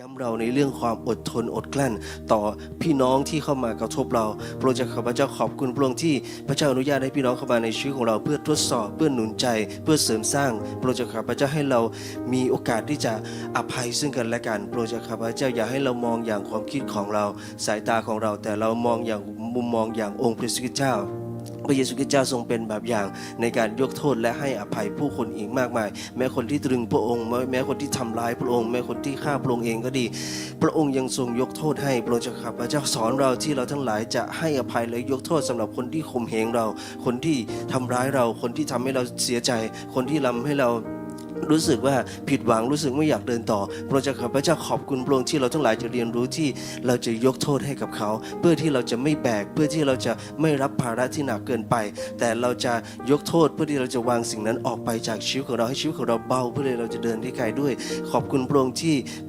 ย้ำเราในเรื่องความอดทนอดกลั้น ต่อพี่น้องที่เข้ามากระทบเราพระองค์จะข้าพเจ้าขอบคุณพระองค์ที่พระเจ้าอนุญาตให้พี่น้องเข้ามาในชีวิตของเราเพื่อทดสอบเพื่อหนุนใจ เพื่อเสริมสร้างพระองค์จะข้าพเจ้าให้เรามีโอกาสที่จะอภัยซึ่งกันและกันพระองค์จะข้าพเจ้าอย่าให้เรามองอย่างความคิดของเรา สายตาของเราแต่เรามองอย่างมุมมองอย่างองค์พระสุคิตเจ้า พระเยซูคริสต์เจ้าทรงเป็นแบบอย่างในการยกโทษและให้อภัยผู้คนอีกมากมาย แม้คนที่ตรึงพระองค์ แม้คนที่ทำร้ายพระองค์ แม้คนที่ฆ่าพระองค์เองก็ดี พระองค์ยังทรงยกโทษให้พระองค์จะขับพระเจ้าสอนเราที่เราทั้งหลายจะให้อภัยและยกโทษสำหรับคนที่ข่มเหงเรา คนที่ทำร้ายเรา คนที่ทำให้เราเสียใจ คนที่ทำให้เรา รู้สึกว่าผิดหวังรู้สึกไม่อยากเดินต่อพระเจ้าข้าพระเจ้าขอบคุณพระองค์ที่เราทั้งหลายจะเรียนรู้ที่เราจะยกโทษให้กับเขา เพื่อที่เราจะไม่แบก เพื่อที่เราจะไม่รับภาระที่หนักเกินไป แต่เราจะยกโทษเพื่อที่เราจะวางสิ่งนั้นออกไปจากชีวิตของเราให้ชีวิตของเราเบา เพื่อที่เราจะเดินที่ไกลด้วย ขอบคุณพระองค์ที่